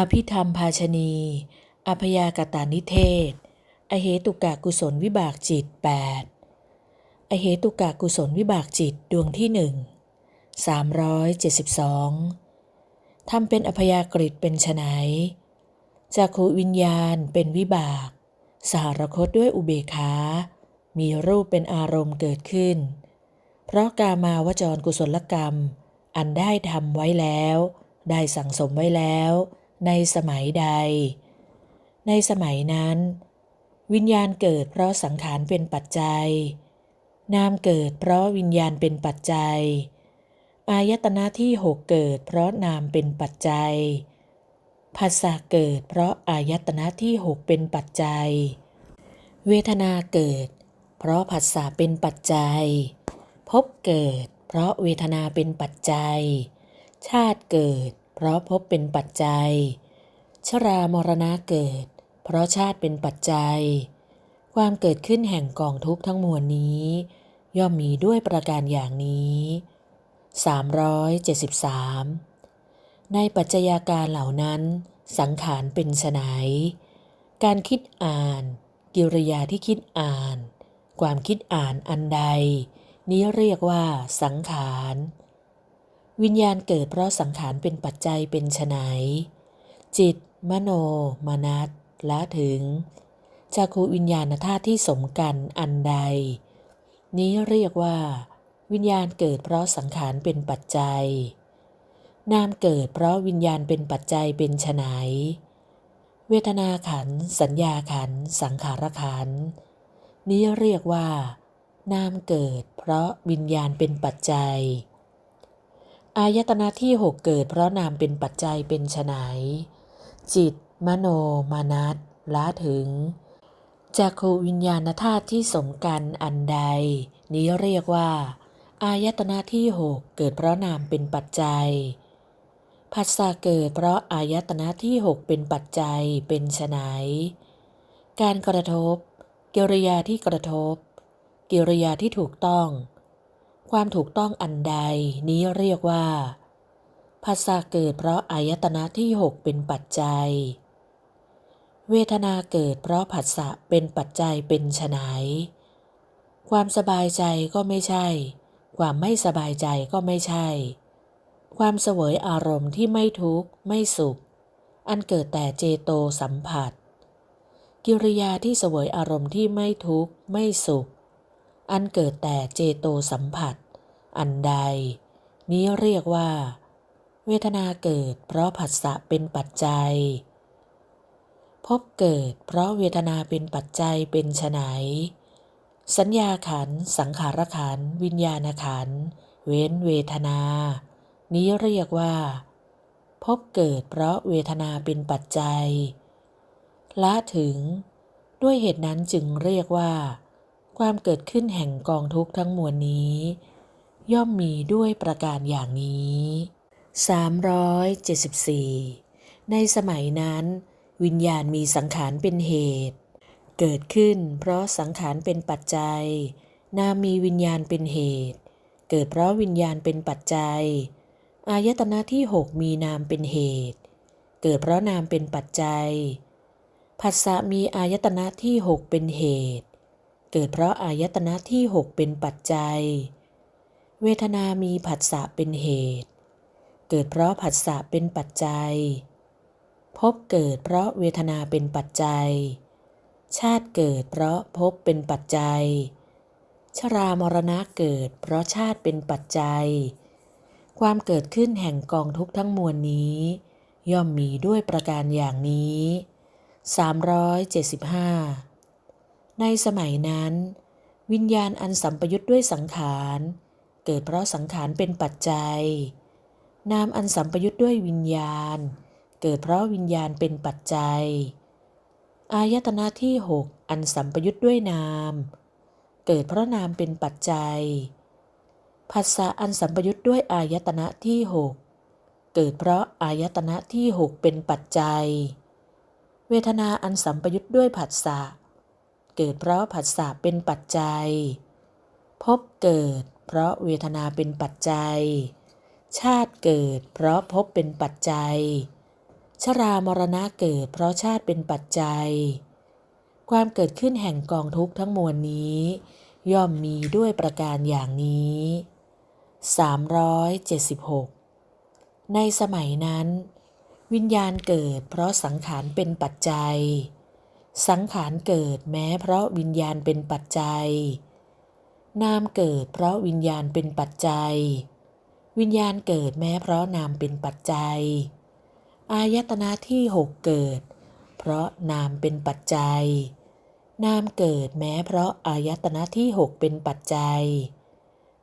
อภิธรรมภาชนีอพยากตานิเทศ อเหตุกะกุศลวิบากจิต 8 อเหตุกะกุศลวิบากจิตดวงที่หนึ่ง372ทำเป็นอพยากฤิเป็นไฉนจากขูวิญญาณเป็นวิบาก สหรคตด้วยอุเบกขามีรูปเป็นอารมณ์เกิดขึ้น เพราะกามาวจรกุศลกรรม อันได้ทำไว้แล้ว ได้สั่งสมไว้แล้ว ในสมัยใด ในสมัยนั้น วิญญาณเกิดเพราะสังขารเป็นปัจจัย นามเกิดเพราะวิญญาณเป็นปัจจัย อายตนะที่หกเกิดเพราะนามเป็นปัจจัยภาษาเกิดเพราะอายตนะที่หกเป็นปัจจัย เวทนาเกิด เพราะผัสสะเป็นปัจจัย พบเกิด เพราะเวทนาเป็นปัจจัย ชาติเกิด เพราะพบเป็นปัจจัย ชรามรณะเกิด เพราะชาติเป็นปัจจัย ความเกิดขึ้นแห่งกองทุกข์ทั้งมวลนี้ ย่อมมีด้วยประการอย่างนี้ 373 ในปัจจัยาการเหล่านั้น สังขารเป็นไฉนการคิดอ่าน กิริยาที่คิดอ่าน ความคิดอ่านอันใด นี้เรียกว่าสังขาร วิญญาณเกิดเพราะสังขารเป็นปัจจัยเป็นไฉนจิต มโน มนัตละถึงจักขูวิญญาณธาตุที่สมกันอันใด นี้เรียกว่า วิญญาณเกิดเพราะสังขารเป็นปัจจัย นามเกิดเพราะวิญญาณเป็นปัจจัยเป็นไฉนเวทนาขัน สัญญาขัน สังขารขัน นี้เรียกว่า นามเกิดเพราะวิญญาณเป็นปัจจัย อายตนะที่หกเกิดเพราะนามเป็นปัจจัยเป็นไฉนจิต มโนมานัตละถึงจักขูวิญญาณธาตุที่สมกันอันใด นี้เรียกว่า อายตนะที่หกเกิดเพราะนามเป็นปัจจัยผัสสะเกิดเพราะอายตนะที่หกเป็นปัจจัยเป็นไฉนการกระทบ กิริยาที่กระทบ กิริยาที่ถูกต้อง ความถูกต้องอันใดนี้เรียกว่าภาษาเกิดเพราะอายตนะที่หกเป็นปัจจัย เวทนาเกิดเพราะผัสสะเป็นปัจจัยเป็นไฉนความสบายใจก็ไม่ใช่ ความไม่สบายใจก็ไม่ใช่ ความเสวยอารมณ์ที่ไม่ทุกข์ไม่สุข อันเกิดแต่เจโตสัมผัส กิริยาที่เสวยอารมณ์ที่ไม่ทุกข์ไม่สุข อันเกิดแต่เจโตสัมผัส อันใด นี้เรียกว่า เวทนาเกิดเพราะผัสสะเป็นปัจจัย พบเกิดเพราะเวทนาเป็นปัจจัยเป็นไฉนสัญญาขัน สังขารขัน วิญญาณขัน เว้นเวทนา นี้เรียกว่า พบเกิดเพราะเวทนาเป็นปัจจัยละถึง ด้วยเหตุนั้นจึงเรียกว่า ความเกิดขึ้นแห่งกองทุกข์ทั้งมวลนี้ ย่อมมีด้วยประการอย่างนี้ 374 ในสมัยนั้น วิญญาณมีสังขารเป็นเหตุ เกิดขึ้นเพราะสังขารเป็นปัจจัย นามมีวิญญาณเป็นเหตุ เกิดเพราะวิญญาณเป็นปัจจัย อายตนะที่หกมีนามเป็นเหตุ เกิดเพราะนามเป็นปัจจัย ผัสสะมีอายตนะที่หกเป็นเหตุ เกิดเพราะอายตนะที่หกเป็นปัจจัย เวทนามีผัสสะเป็นเหตุ เกิดเพราะผัสสะเป็นปัจจัย พบเกิดเพราะเวทนาเป็นปัจจัย ชาติเกิดเพราะพบเป็นปัจจัย ชรามรณะเกิดเพราะชาติเป็นปัจจัย ความเกิดขึ้นแห่งกองทุกทั้งมวลนี้ ย่อมมีด้วยประการอย่างนี้ 375 ในสมัยนั้น วิญญาณอันสัมปยุทธ์ด้วยสังขาร เกิดเพราะสังขารเป็นปัจจัย นามอันสัมปยุทธ์ด้วยวิญญาณ เกิดเพราะวิญญาณเป็นปัจจัย อายตนะที่หกอันสัมปยุทธ์ด้วยนาม เกิดเพราะนามเป็นปัจจัยภาษาอันสัมปยุทธ์ด้วยอายตนะที่หกเกิดเพราะอายตนะที่หกเป็นปัจจัย เวทนาอันสัมปยุทธ์ด้วยผัสสะเเกิดเพราะผัสสะเป็นปัจจัย พบเกิด เพราะเวทนาเป็นปัจจัย ชาติเกิด เพราะพบเป็นปัจจัย ชรามรณะเกิด เพราะชาติเป็นปัจจัย ความเกิดขึ้นแห่งกองทุกข์ทั้งมวลนี้ ย่อมมีด้วยประการอย่างนี้ 376 ในสมัยนั้น วิญญาณเกิด เพราะสังขารเป็นปัจจัย สังขารเกิดแม้เพราะวิญญาณเป็นปัจจัย นามเกิดเพราะวิญญาณเป็นปัจจัย วิญญาณเกิดแม้เพราะนามเป็นปัจจัย อายตนะที่หกเกิด เพราะนามเป็นปัจจัย นามเกิดแม้เพราะอายตนะที่หกเป็นปัจจัย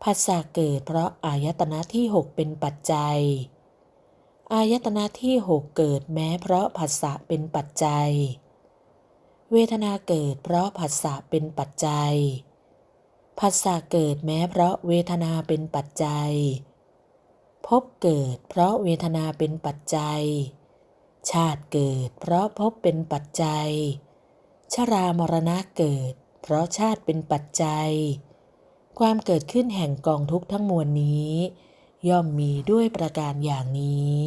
ภาษาเกิดเพราะอายตนะที่หกเป็นปัจจัย อายตนะที่หกเกิดแม้เพราะภาษาเป็นปัจจัย เวทนาเกิดเพราะภาษาเป็นปัจจัยภาษาเกิดแม้เพราะเวทนาเป็นปัจจัย พบเกิดเพราะเวทนาเป็นปัจจัย ชาติเกิดเพราะพบเป็นปัจจัย ชรามรณะเกิด เพราะชาติเป็นปัจจัย ความเกิดขึ้นแห่งกองทุกข์ทั้งมวลนี้ ย่อมมีด้วยประการอย่างนี้